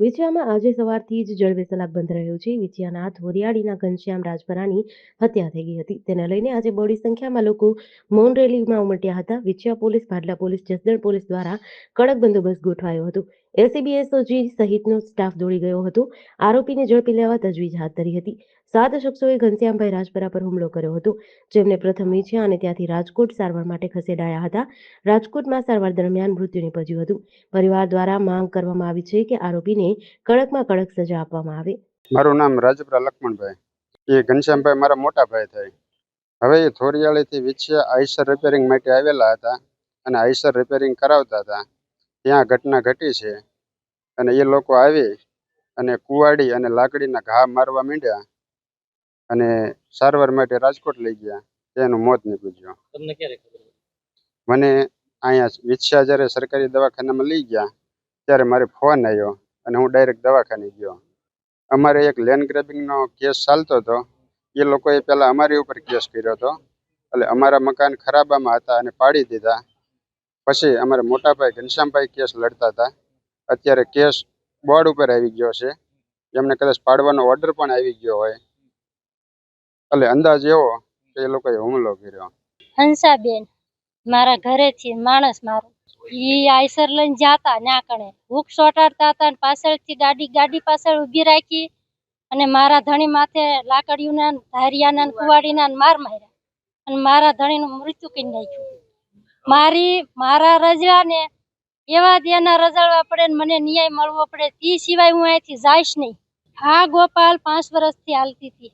વિછિયામાં આજે સવારથી જ જળબેસલાક બંધ રહ્યો છે. વિછિયાના ધોરિયાળીના ઘનશ્યામ રાજપરાની હત્યા થઈ ગઈ હતી. તેને લઈને આજે બહોળી સંખ્યામાં લોકો મૌન રેલીમાં ઉમટ્યા હતા. Vichhiya police, Bhadla police, Jasdan police દ્વારા કડક બંદોબસ્ત ગોઠવાયો હતો. એલસીબી એસઓજી સહિતનો સ્ટાફ દોડી ગયો હતો. આરોપીને ઝડપી લેવા તજવીજ હાથ ધરી હતી. સાત શખ્સોએ ઘનશ્યામભાઈ રાજપરા પર હુમલો કર્યો હતો. જેમને પ્રથમ વિછિયા અને ત્યાંથી રાજકોટ સારવાર માટે ખસેડાયા હતા. રાજકોટમાં સારવાર દરમિયાન મૃત્યુ નિપજ્યું હતું. પરિવાર દ્વારા માંગ કરવામાં આવી છે કે આરોપીને કડકમાં કડક સજા આપવામાં આવે. મારું નામ રાજપરા લક્ષ્મણભાઈ. એ ઘનશ્યામભાઈ મારા મોટા ભાઈ થાય. હવે એ થોરિયાળીથી વિછિયા આઈસર રિપેરિંગ માટે આવેલા હતા અને આઈસર રિપેરિંગ કરાવતા હતા. ત્યાં ઘટના ઘટી છે. અને એ લોકો આવી અને કુવાડી અને લાકડીના ઘા મારવા માંડ્યા અને સારવાર માટે રાજકોટ લઈ ગયા. તેનું મોત નીપજ્યું. તમને ક્યારે ખબર મને અહીંયા વિછિયા જ્યારે સરકારી દવાખાનામાં લઈ ગયા ત્યારે મારે ફોન આવ્યો અને હું ડાયરેક્ટ દવાખાને ગયો. અમારે એક લેન્ડ ગ્રેબિંગનો કેસ ચાલતો હતો. એ લોકોએ પહેલાં અમારી ઉપર કેસ કર્યો હતો. એટલે અમારા મકાન ખરાબામાં હતા અને પાડી દીધા. પછી અમારા મોટાભાઈ ઘનશ્યામભાઈ કેસ લડતા હતા. અત્યારે કેસ બોર્ડ ઉપર આવી ગયો છે. એમને કદાચ પાડવાનો ઓર્ડર પણ આવી ગયો હોય. એટલે અંદાજ એવો કે એ લોકોએ હુમલો કર્યો. હંસાબેન, મારા ઘરેથી માણસ મારો. ઈ આઈસર લઈને જાતા ન્યા કણે. ભૂખ સોટાડતા હતા અને પાછળથી ગાડી ગાડી પાછળ ઊભી રાખી અને મારા ધણી માથે લાકડીઓના ધારિયાના કુવાડીના માર માર્યા. અને મારા ધણીનું મૃત્યુ કરી નાખ્યું. મારી, મારા રજવાને એવા જ એના પડે ને મને ન્યાય મળવો પડે તે સિવાય હું અહીંથી જઈશ નહીં. આ ગોપાલ પાંચ વર્ષથી હાલતી હતી.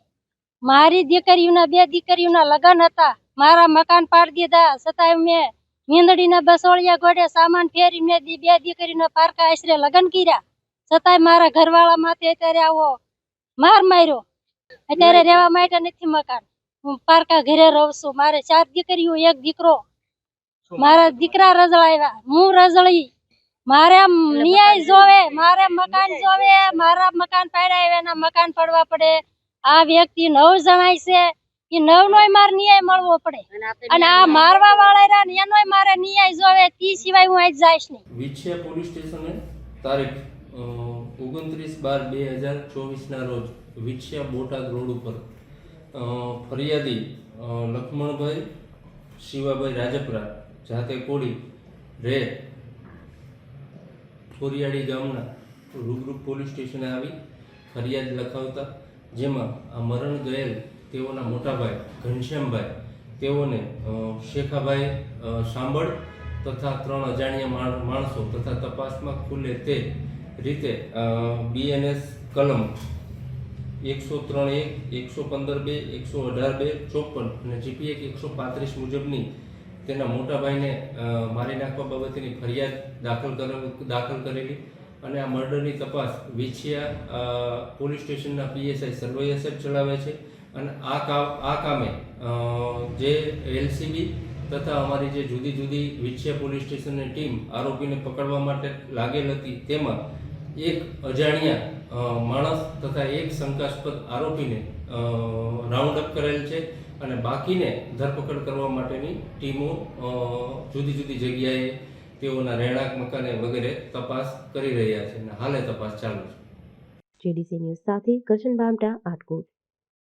મારી દીકરીઓના બે દીકરીઓના લગ્ન હતા. મારા મકાન પાડી દીધા. છતાંય મેં મીંદડીના બસોળિયા ગોડે સામાન ફેરી મેં દી- બે દીકરીના પારકા આશરે લગ્ન કર્યા. છતાંય મારા ઘરવાળા માથે અત્યારે આવો માર માર્યો. અત્યારે રહેવા માટે નથી મકાન. હું પારકા ઘરે રહું છું. મારે ચાર દીકરીઓ એક દીકરો. મારા દીકરા રજળાવ્યા હું રજળી મારે ન્યાય જોવે મારે મકાન જોવે મારા મકાન પાડ્યા એના મકાન પડવા પડે. આ વ્યક્તિ નવ જણાય છે. એ નવ નોય મારે ન્યાય મળવો પડે. અને આ મારવા વાળા રહ્યા ને એનોય મારે ન્યાય જોવે તી સિવાય હું આજ જઈશ નહીં. વિછે પોલીસ સ્ટેશને તારીખ ઓગણત્રીસ બાર બે હજાર ચોવીસના રોજ વિછિયા બોટાદ રોડ ઉપર ફરિયાદી લક્ષ્મણભાઈ શિવાભાઈ રાજપરા જાતે કોળી, રે, કોરિયાળી ગામના રૂબરૂ પોલીસ સ્ટેશને આવી, ફરિયાદ લખાવતા, જેમાં આ મરણ ગયેલ તેઓના મોટાભાઈ ઘનશ્યામભાઈ, તેઓને શેખાભાઈ સાંભળ તથા ત્રણ અજાણ્યા માણસો તથા તપાસમાં ખુલે તે રીતે બીએનએસ કલમ એકસો ત્રણ એક, એકસો પંદર બે, એકસો અઢાર બે, ચોપન અને જીપી એક એકસો પાંત્રીસ મુજબની તેના મોટા ભાઈને મારી નાખવા બાબતેની ફરિયાદ દાખલ દાખલ કરેલી અને આ મર્ડરની તપાસ વિછિયા પોલીસ સ્ટેશનના પીએસઆઈ સર્વૈયા સાહેબ ચલાવે છે અને આ કામ, આ કામે જે એલસીબી તથા અમારી જે જુદી જુદી વિછિયા પોલીસ સ્ટેશનની ટીમ આરોપીને પકડવા માટે લાગેલ હતી તેમાં એક અજાણ્યા માણસ તથા એક શંકાસ્પદ આરોપીને રાઉન્ડ અપ કરેલ છે. અને બાકીને ધરપકડ કરવા માટેની ટીમો જુદી જુદી જગ્યાએ તેઓના રહેણાંક, મકાને વગેરે તપાસ કરી રહ્યા છે અને હાલે તપાસ ચાલુ છે. જેડીસી ન્યૂઝ સાથે કરશન બામટા આટકોટ.